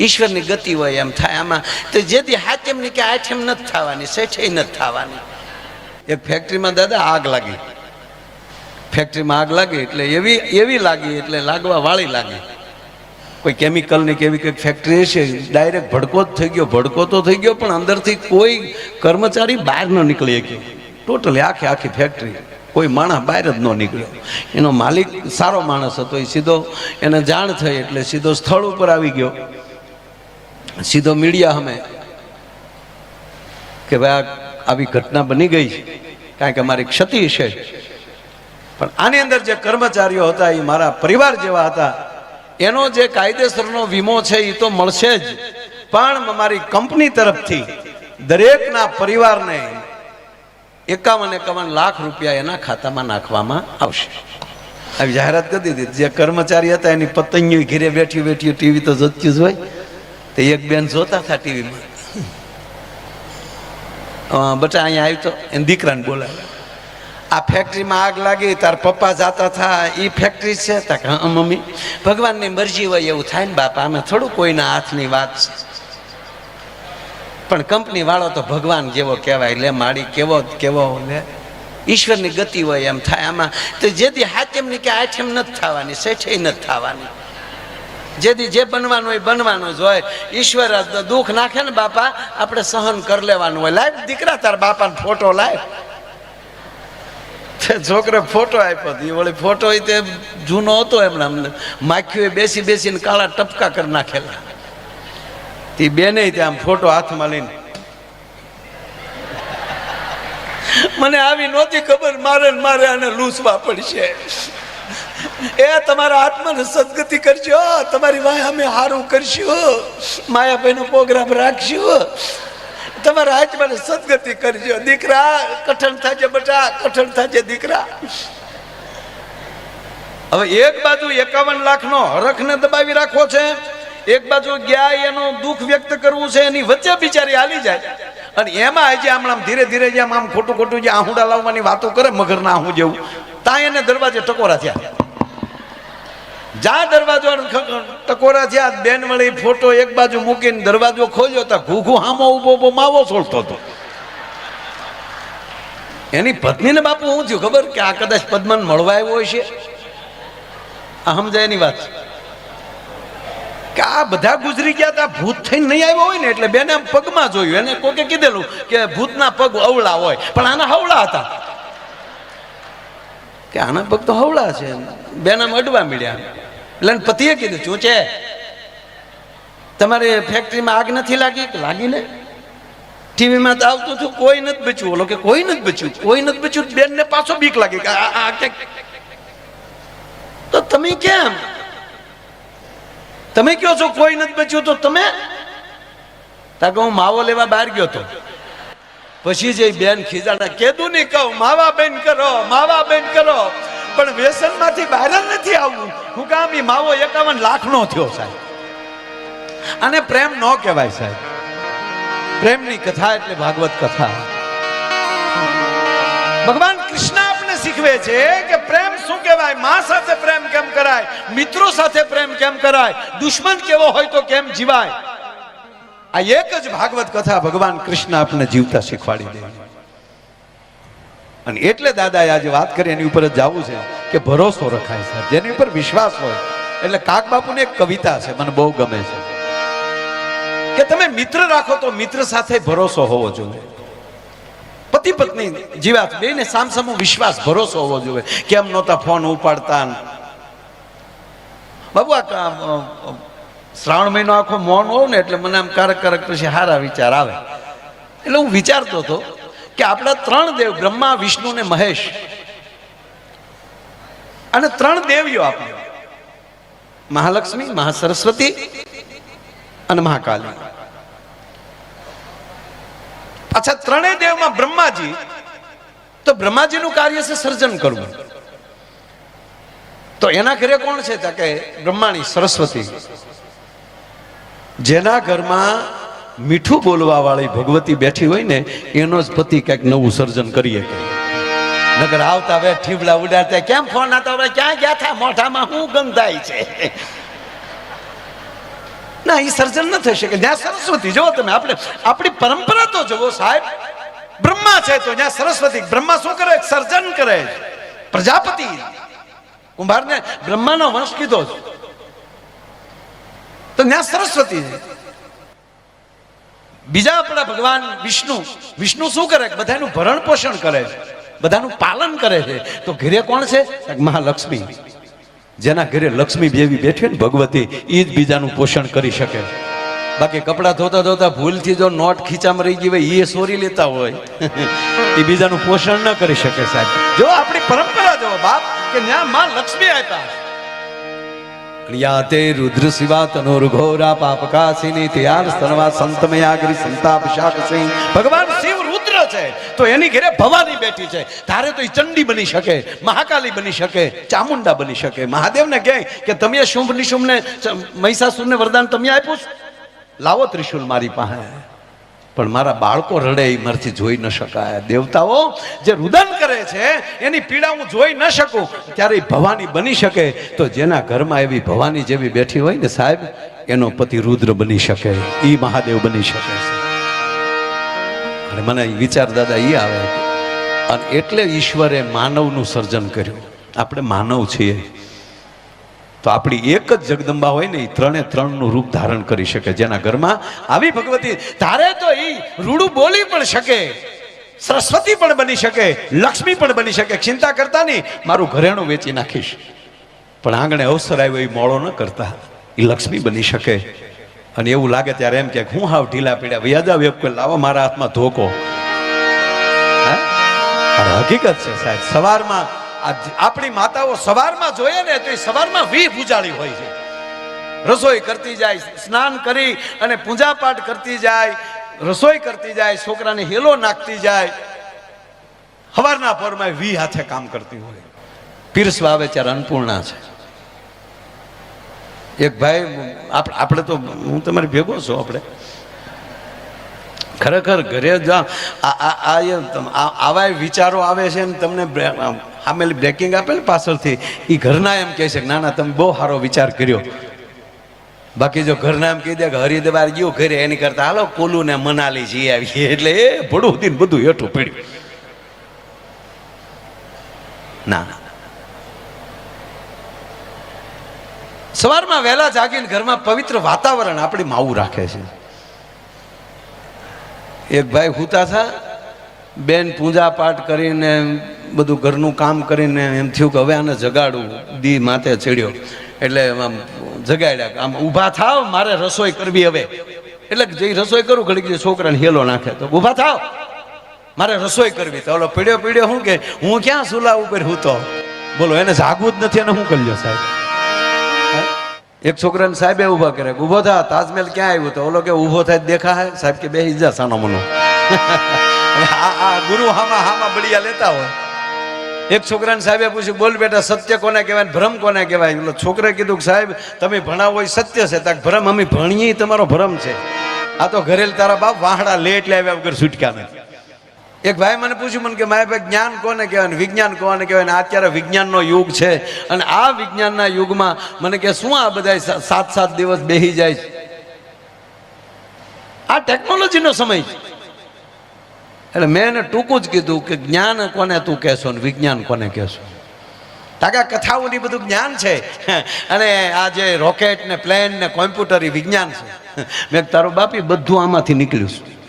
ઈશ્વરની ગતિ હોય એમ થાય. આમાં તો જેથી હાચમની કે આઠમ નથી થવાની શેઠે નથી થવાની. એક ફેક્ટરીમાં દાદા આગ લાગી. ફેક્ટરીમાં આગ લાગી એટલે એવી એવી લાગી એટલે લાગવા વાળી લાગી. કોઈ કેમિકલની કે એવી કંઈક ફેક્ટરી હશે ડાયરેક્ટ ભડકો જ થઈ ગયો, ભડકો તો થઈ ગયો, પણ અંદરથી કોઈ કર્મચારી બહાર ન નીકળી શક્યો. ટોટલી આખી આખી ફેક્ટરી કોઈ માણસ બહાર જ ન નીકળ્યો. એનો માલિક સારો માણસ હતો, એ સીધો એને જાણ થઈ એટલે સીધો સ્થળ ઉપર આવી ગયો. સીધો મીડિયા અમે કે ભાઈ આવી ઘટના બની ગઈ છે. કારણ કે અમારી ક્ષતિ છે. પણ આની અંદર જે કર્મચારીઓ હતા એ મારા પરિવાર જેવા હતા, એનો જે કાયદેસરનો વીમો છે એ તો મળશે જ. પણ અમારી કંપની તરફથી દરેકના પરિવારને એકાવન એકાવન લાખ રૂપિયા એના ખાતામાં નાખવામાં આવશે. આવી જાહેરાત કરી દીધી. જે કર્મચારી હતા, એની પતંગીઓ ઘેરે બેઠી બેઠી ટીવી તો જોત્યું જ હોય. એક બેન જોતા હતા ટીવીમાં. બટા અહીંયા આવ્યું તો એને દીકરાને બોલાવે આ ફેક્ટરીમાં આગ લાગી, તાર પપ્પા જાતા થા એ ફેક્ટરી છે. તા હા, મમ્મી, ભગવાનની મરજી હોય એવું થાય ને બાપા, અમે થોડું કોઈના હાથની વાત છે. પણ કંપની વાળો તો ભગવાન જેવો કહેવાય, લે માડી કેવો કેવો, લે. ઈશ્વરની ગતિ હોય એમ થાય આમાં. તો જેથી હાથેમની કે આઠમ નથી થવાની સેઠે નથી થવાની. જેથી જે બનવાનું હોય બનવાનું જ હોય. ઈશ્વર દુઃખ નાખે ને બાપા, આપણે સહન કરી લેવાનું હોય. લાઈવ દીકરા તાર બાપાને ફોટો લાઈવ છોકરો ફોટો આપ્યો હતો એ વળી ફોટો તે જૂનો હતો એમણે અમને. માખીઓએ બેસી બેસીને કાળા ટપકા કરી નાખેલા. તે બેને ત્યાં ફોટો હાથમાં લઈને. મને આવી નહોતી ખબર, મારે મારે આને લૂસવા પડશે. એ તમારા આત્માને સદગતિ કરજો. તમારી વાય અમે સારું કરશું. માયાભાઈનો પ્રોગ્રામ રાખશું. તમારા આત્માને સદગતિ કરજો. દીકરા, કઠણ થાજે બટા, કઠણ થાજે દીકરા. હવે એક બાજુ એકાવન લાખનો હરખને દબાવી રાખવો છે. એક બાજુ ગયા એનું દુઃખ વ્યક્ત કરવું છે, એની વચ્ચે બિચારી હાલી જાય. અને એમાં આજે આમ આમ ધીરે ધીરે જેમ આમ ખોટું ખોટું જે આહુડા લાવવાની વાતો કરે, મગરના આહું જેવું, ત્યાં એને દરવાજે ટકોરા થયા. જા દરવાજો ટકોરા થયા બેન વળી ફોટો એક બાજુ મૂકીને દરવાજો ખોલ્યો તો ઘૂઘુ હામો ઊભો ઊભો માવો સોલતો હતો. એની પત્નીને બાપુ હું થયું ખબર કે આ કદાચ પદ્મન મળવા આવ્યો છે? આ સમજાય એની વાત? કે આ બધા ગુજરી ગયા તા, ભૂત થઈને નહીં આવ્યો હોય ને એટલે બેને આમ પગમાં જોયું. એને કોકે કીધેલું કે ભૂતના પગ અવળા હોય, પણ આના હવળા હતા. કે આના પગ તો હવળા છે. આમ અડવા મળ્યા. એટલે પતિએ કીધું, શું છે? તમારે ફેક્ટરીમાં આગ નથી લાગી? કે લાગી ને ટીવીમાં તો આવતું હતું, કોઈ નથી બચ્યું. ઓલો કે, કોઈ નથી બચ્યું, કોઈ નથી બચ્યું. બેન ને પાછો બીક લાગે કે આ- તો તમે કેમ? તમે કહો છો કોઈ નથી બચ્યું, તો તમે? તા કે હું માવો લેવા બહાર ગયો તો પછી જે બેન ખીજાણા કેદું નહીં, કહું, માવા બેન કરો, માવા બેન કરો. પણ વ્યસનમાંથી બહાર નથી આવવું. હું કામ એ માવો એકાવન લાખ નો થયો સાહેબ. અને પ્રેમ ન કહેવાય સાહેબ. પ્રેમની કથા એટલે ભાગવત કથા. ભગવાન કૃષ્ણ આપને શીખવે છે કે પ્રેમ શું કહેવાય? મા સાથે પ્રેમ કેમ કરાય? મિત્રો સાથે પ્રેમ કેમ કરાય? દુશ્મન કેવો હોય તો કેમ જીવાય? આ એક જ ભાગવત કથા ભગવાન કૃષ્ણ આપને જીવતા શીખવાડી દે. અને એટલે દાદાએ આજે વાત કરી, એની ઉપર જ જવું છે કે ભરોસો રખાય છે. જેની ઉપર વિશ્વાસ હોય. એટલે કાક બાપુની એક કવિતા છે, મને બહુ ગમે છે. કે તમે મિત્ર રાખો તો મિત્ર સાથે ભરોસો હોવો જોઈએ. પતિ પત્ની જીવાત બેને સામસામો વિશ્વાસ ભરોસો હોવો જોઈએ. કેમ નહોતા ફોન ઉપાડતા બાબુ, આ શ્રાવણ મહિનો આખો મૌન હોવ ને એટલે મને આમ કારક પછી હારા વિચાર આવે. એટલે હું વિચારતો હતો કે આપણા ત્રણ દેવ, બ્રહ્મા, વિષ્ણુ ને મહેશ. અને ત્રણ દેવીઓ આપણે. મહાલક્ષ્મી, મહાસરસ્વતી અને મહાકાલી. અચ્છા, ત્રણેય દેવમાં બ્રહ્માજી, તો બ્રહ્માજીનું કાર્ય છે સર્જન કરવું. તો એના ઘરે કોણ છે? કે બ્રહ્માણી, સરસ્વતી. જેના ઘરમાં મીઠું બોલવા વાળી ભગવતી બેઠી હોય ને, એનો જ પતિ કંઈક નવું સર્જન કરીએ નગર આવતા વે ઠીબલા ઉડાડતા કેમ ફોન આવતા હવે ક્યાં ગયા હતા મોઢામાં શું ગંધાય છે? ના એ સર્જન ન થઈ શકે. જ્યાં સરસ્વતી, જુઓ તમે, આપણે, આપણી પરંપરા તો જુઓ સાહેબ. બ્રહ્મા છે તો જ્યાં સરસ્વતી, બ્રહ્મા શું કરે? સર્જન કરે પ્રજાપતિ. કુંભારને બ્રહ્માનો વંશ કીધો છે. તો ત્યાં સરસ્વતી બીજા આપણા ભગવાન વિષ્ણુ વિષ્ણુ શું કરે? બધાનું ભરણ પોષણ કરે છે. બધાનું પાલન કરે છે. તો ઘરે કોણ છે? મહાલક્ષ્મી. જેના ઘરે લક્ષ્મી દેવી બેઠી ને ભગવતી એ જ બીજાનું પોષણ કરી શકે. બાકી કપડાં ધોતા ધોતા ભૂલથી જો નોટ ખીચામાં રહી ગઈ હોય એ સોરી લેતા હોય. એ બીજાનું પોષણ ન કરી શકે સાહેબ. જો આપણી પરંપરા જો બાપ, કે ત્યાં માં લક્ષ્મી આપ્યા. યાતે રુદ્ર શિવા તનોર ઘોરા પાપકાસિની ત્યાર સ્તનવા સંતમયાગ્રી સંતાપ શાકસિંહ. ભગવાન શિવ રુદ્ર છે. તો એની ઘેરે ભવાની બેઠી છે. તારે તો એ ચંડી બની શકે, મહાકાલી બની શકે, ચામુંડા બની શકે. મહાદેવને કહે કે તમે શુંભ નિશુંભને મહિષાસુરને વરદાન તમે આપ્યું લાવો ત્રિશુલ મારી પાસે. પણ મારા બાળકો રડે એ મારથી જોઈ ન શકાય. દેવતાઓ જે રુદન કરે છે, એની પીડા હું જોઈ ન શકું. ત્યારે ભવાની બની શકે. તો જેના ઘરમાં એવી ભવાની જેવી બેઠી હોય ને સાહેબ, એનો પતિ રુદ્ર બની શકે. એ મહાદેવ બની શકે અને મને વિચાર દાદા એ આવે અને એટલે ઈશ્વરે માનવનું સર્જન કર્યું. આપણે માનવ છીએ. તો આપણી એક જ જગદંબા હોય ને એ ત્રણે ત્રણનું રૂપ ધારણ કરી શકે. જેના ઘરમાં આવી ભગવતી, તારે તો એ રૂડું બોલી પણ શકે, સરસ્વતી પણ બની શકે, લક્ષ્મી પણ બની શકે. ચિંતા કરતા નહીં, મારું ઘરેણું વેચી નાખીશ. પણ આંગણે અવસર આવ્યો, એ મોળો ન કરતા. એ લક્ષ્મી બની શકે. અને એવું લાગે ત્યારે એમ કે, હું હાવ ઢીલા પીડ્યા. વ્યાજા વેપ કોઈ લાવો મારા હાથમાં ધોકો? હકીકત છે સાહેબ. સવારમાં આપણી માતાઓ સવારમાં જોઈએ ને તો એ સવારમાં વી પૂજાળી હોય છે. રસોઈ કરતી જાય, સ્નાન કરી અને પૂજા પાઠ કરતી જાય, રસોઈ કરતી જાય, છોકરાને હેલો નાખતી જાય. સવારના પરમાં વી હાથે કામ કરતી હોય. પીરસવા આવે ત્યારે અન્નપૂર્ણા છે. એક ભાઈ, આપ- આપણે તો, હું તમારી ભેગો છું આપણે. ખરેખર ઘરે જ આવા વિચારો આવે છે ને તમને આમેલી બ્રેકિંગ આપે ને પાછળથી. એ ઘરના એમ કહે છે ના ના તમે બહુ સારો વિચાર કર્યો. બાકી જો ઘરના એમ કહી દે કે, હરિદ્વાર ગયો ઘરે, એની કરતા હાલો, કુલુ ને મનાલી જઈ આવીએ. એટલે એ ભડું દિન બધું હેઠું પડ્યું. ના ના. સવારમાં વહેલા જાગીને ઘરમાં પવિત્ર વાતાવરણ આપણી માવું રાખે છે. એક ભાઈ હુતા હતા બેન પૂજા પાઠ કરીને બધું ઘરનું કામ કરીને એમ થયું કે હવે આને જગાડું. દી માથે ચડ્યો. એટલે આમ જગાડ્યા આમ ઊભા થાવ, મારે રસોઈ કરવી હવે. એટલે જે રસોઈ કરું, ઘડીક છોકરાને હેલો નાખે. તો ઊભા થાવ. મારે રસોઈ કરવી. તો ઓલો પીડ્યો પીડ્યો શું કે, હું ક્યાં સુલા ઉપર હું તો? બોલો, એને જાગવું જ નથી અને હું કરી સાહેબ? એક છોકરાને સાહેબે ઊભા કરે ઊભો થા, તાજમહેલ ક્યાં આવ્યું? તો ઓલો કે, ઊભો થાય દેખા હે સાહેબ કે બે ઈજા સાનો મનો. આ ગુરુ હામાં હામાં બળિયા લેતા હોય. એક છોકરાને સાહેબે પૂછ્યું, બોલ બેટા, સત્ય કોને કહેવાય ભ્રમ કોને કહેવાય? એટલે છોકરે કીધું કે, સાહેબ, તમે ભણાવો એ સત્ય છે. તાક ભ્રમ, અમે ભણીએ તમારો ભ્રમ છે. આ તો ઘરેલ તારા બાપ વાહડા એટલે આવ્યા વગર છૂટક્યા નથી એક ભાઈ મને પૂછ્યું, મને કે, મારે ભાઈ જ્ઞાન કોને કહેવાય વિજ્ઞાન કોને કહેવાય? ને અત્યારે વિજ્ઞાનનો યુગ છે. અને આ વિજ્ઞાનના યુગમાં મને કે, શું આ બધા સાત સાત દિવસ બેહી જાય છે? આ ટેકનોલોજીનો સમય છે. એટલે મેં એને ટૂંકું જ કીધું કે જ્ઞાન કોને તું કહેશો ને વિજ્ઞાન કોને કહેશો? તાકા કથાઓની બધું જ્ઞાન છે. અને આ જે રોકેટ ને પ્લેન ને કોમ્પ્યુટર એ વિજ્ઞાન છે. મેં તારો બાપી બધું આમાંથી નીકળ્યું છે.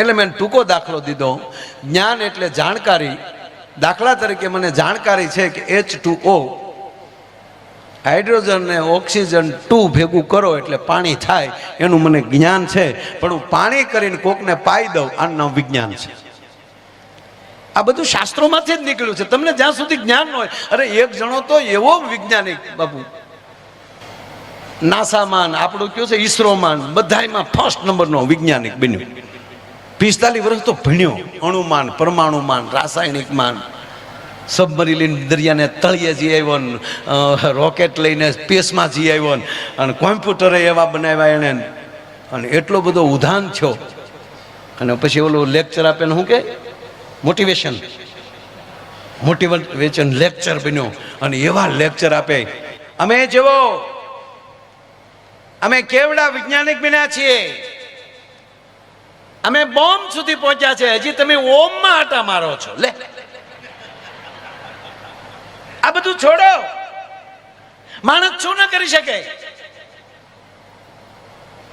એટલે મેં ટૂંકો દાખલો દીધો. જ્ઞાન એટલે જાણકારી. દાખલા તરીકે મને જાણકારી છે કે એચ ટુ ઓ હાઇડ્રોજન ને ઓક્સિજન ટુ ભેગું કરો એટલે પાણી થાય, એનું મને જ્ઞાન છે. પણ હું પાણી કરીને કોકને પાઈ દઉં, આનું નામ વિજ્ઞાન છે. આ બધું શાસ્ત્રોમાંથી જ નીકળ્યું છે. તમને જ્યાં સુધી જ્ઞાન હોય, અરે એક જણો તો એવો વૈજ્ઞાનિક બાબુ નાસામાન આપણું કયું છે ઈસરોમાન બધાયમાં ફર્સ્ટ નંબરનો વૈજ્ઞાનિક બન્યો. પિસ્તાલીસ વર્ષ તો ભણ્યો અણુમાન પરમાણુમાન સબમરીન દરિયાને તળિયે જઈ આવ્યો ને રોકેટ લઈને સ્પેસમાં જઈ આવ્યો ને, અને કોમ્પ્યુટરે એવા બનાવ્યા એણે અને એટલો બધો ઉધાન થયો. અને પછી ઓલું લેક્ચર આપે ને શું કે? મોટિવેશન મોટિવેશન લેક્ચર બન્યો. અને એવા લેક્ચર આપે. અમે જેવો, અમે કેવડા વૈજ્ઞાનિક બન્યા છીએ. અમે બોમ્બ સુધી પહોંચ્યા છે. હજી તમે ઓમમાં આટા મારો છો. લે. આ બધું છોડો. માણસ શું ન કરી શકે?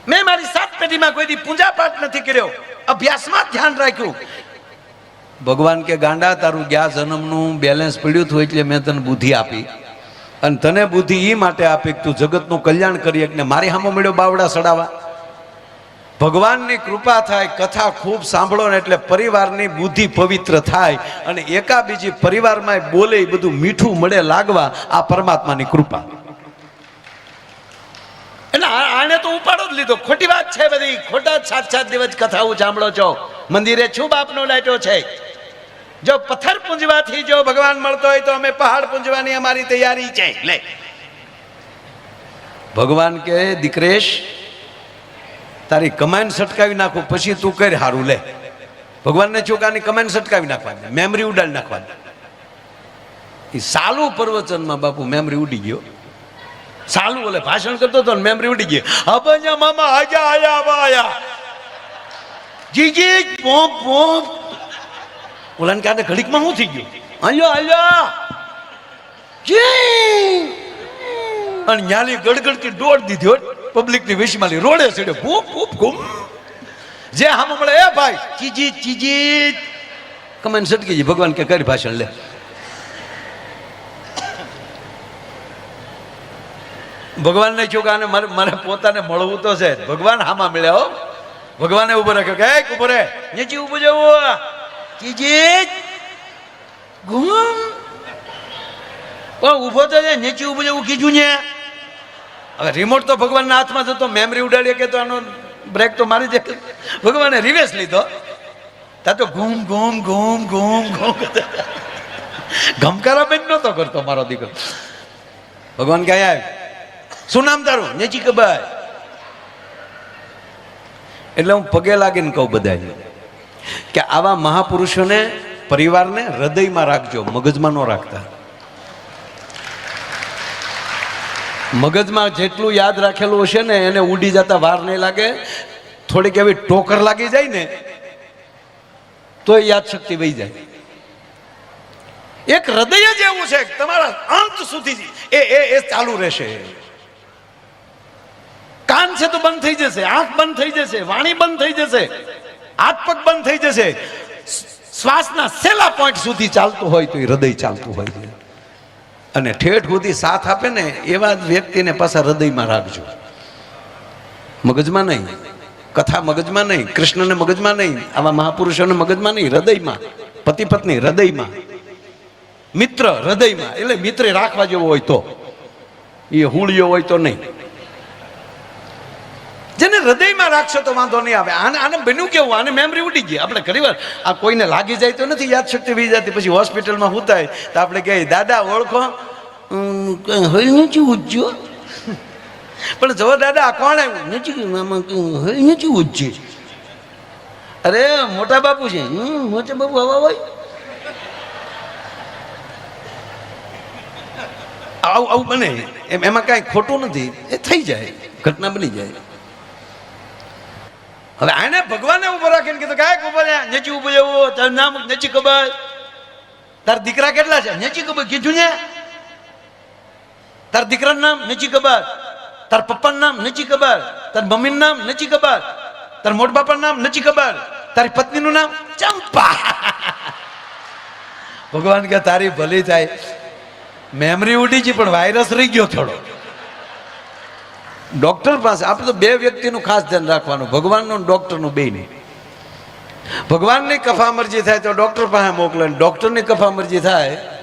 મેં મારી સાત પેઢીમાં કોઈ દી પૂજા પાઠ નથી કર્યો. અભ્યાસમાં ધ્યાન રાખ્યું. ભગવાન કે, ગાંડા, તારું ગયા જન્મનું બેલેન્સ પડ્યું હતું એટલે મેં તને બુદ્ધિ આપી. અને તને બુદ્ધિ એ માટે આપી કે તું જગતનું કલ્યાણ કરી ને મારી સામે મળ્યો બાવડા સડાવા ભગવાનની કૃપા થાય કથા ખૂબ સાંભળો ને એટલે પરિવારની બુદ્ધિ પવિત્ર થાય અને એકા બીજી પરિવારમાં બોલે એ બધું મીઠું મળે લાગવા આ પરમાત્માની કૃપા. એટલે આને તો ઉપાડો જ લીધો. ખોટી વાત છે બધી. ખોટા સાત સાત દિવસ કથાઓ સાંભળો છો. મંદિરે છું બાપનો લાઈટો છે? જો પથ્થર પૂંજવાથી જો ભગવાન મળતો હોય તો અમે પહાડ પૂંજવાની અમારી તૈયારી છે. લે. ભગવાન કે દીકરેશ તારી કમાન સટકાવી નાખું, પછી તું કર હારું, લે. ભગવાનને ચોકાની કમાન સટકાવી નાખવાની મેમરી ઉડાડી નાખવાની. એ સાલું પ્રવચનમાં બાપુ મેમરી ઉડી ગયો. સાલું ઓલે ભાષણ કરતો હતો મેમરી ઉડી ગઈ અબંજા મામા આજા આયા આયા. જીજી પોપ પોપ ઓલાને કાંતે ઘડીકમાં શું થઈ ગયું? આલ્યો આલ્યો જી. અને ન્યાલી ગડગડતી દોડ દીધી પબ્લિકની વિશમાલી રોડે ચડ્યો. ભૂપ ભૂપ ઘૂમ જે હામ મળે, એ ભાઈ ચીજી ચીજી કમેન સટકી ભગવાન કે, કરી ભાષણ, લે. ભગવાનને કહ્યું કે આને મારે મારે પોતાને મળવું તો છે. ભગવાન હામાં મળ્યા, હો. ભગવાને ઊભો રાખ્યો કે એક ઊભો રે. નીચે ઊભો જવું ચીજી ઘૂમ પણ ઊભો તો નીચે ઉભું જવું કીધું ને. હવે રિમોટ તો ભગવાનના હાથમાં જતો મેમરી ઉડાડીએ કે તો આનો બ્રેક તો મારી દે. ભગવાને રિવેસ લીધો. તા તો ઘૂમ ઘૂમ ઘૂમ ઘૂમ ઘૂમ ગમકારા બેન નતો કરતો મારો દીકરો. ભગવાન ક્યાં આવ્યો? શું નામ તારું? નેચી કબાય એટલે હું પગે લાગીને કહું બધાને કે આવા મહાપુરુષોને, પરિવારને હૃદયમાં રાખજો, મગજમાં ન રાખતા. મગજમાં જેટલું યાદ રાખેલું હશે ને, એને ઉડી જતા વાર નહીં લાગે. થોડીક એવી ટોકર લાગી જાય ને તો યાદ શક્તિ વહી જાય. એક હૃદય જ એવું છે તમારા અંત સુધી એ એ એ ચાલુ રહેશે. કાન છે તો બંધ થઈ જશે, આંખ બંધ થઈ જશે, વાણી બંધ થઈ જશે હાથ પગ બંધ થઈ જશે. શ્વાસના છેલ્લા પોઈન્ટ સુધી ચાલતું હોય તો એ હૃદય ચાલતું હોય અને ઠેઠ સુધી સાથ આપે ને એવા જ વ્યક્તિને પાછા હૃદયમાં રાખજો. મગજમાં નહીં. કથા મગજમાં નહીં. કૃષ્ણને મગજમાં નહીં. આવા મહાપુરુષોને મગજમાં નહીં. હૃદયમાં. પતિ પત્ની હૃદયમાં. મિત્ર હૃદયમાં. એટલે મિત્ર રાખવા જેવો હોય તો. એ હુળિયો હોય તો નહીં. જેને હૃદયમાં રાખશો તો વાંધો નહીં આવે. આને આને બન્યું કેવું? આને મેમરી ઉડી ગઈ. આપણે ઘણી વાર આ કોઈને લાગી જાય તો નથી યાદ શક્તિ વી જતી. પછી હોસ્પિટલમાં હું થાય તો આપણે કહીએ દાદા ઓળખો. "ઉમ, કંઈ હોય નથી ઉજ્જો પણ જો દાદા આ કોણ આવ્યું? નથી મામા હોય નથી ઉજ્જે અરે મોટા બાપુ છે. "હમ, મોટા બાપુ હવા હોય? આવું આવું બને. એમ એમાં કાંઈ ખોટું નથી. એ થઈ જાય. ઘટના બની જાય. હવે આને ભગવાને ઊભો રાખીને કીધું, કાંઈક ઊભો રે, નેચી ઊભો જવું તારું નામ નેચી ખબર? તાર દીકરા કેટલા છે? નેચી ખબર, કીધું ને? તાર દીકરાનું નામ નેચી ખબર? તાર પપ્પાનું નામ નેચી ખબર? તાર મમ્મીનું નામ નેચી ખબર? તાર મોટ બાપાનું નામ નેચી ખબર? તારી પત્નીનું નામ ચંપા. ભગવાન કે તારી ભલી થાય. મેમરી ઉડી છે પણ વાયરસ રહી ગયો થોડો ડોક્ટર પાસે આપણે તો બે વ્યક્તિનું ખાસ ધ્યાન રાખવાનું. ભગવાનનું ડૉક્ટરનું બે નહીં ભગવાનની કફા મરજી થાય તો ડોક્ટર પાસે મોકલે ડૉક્ટરની ડોક્ટરની કફા મરજી થાય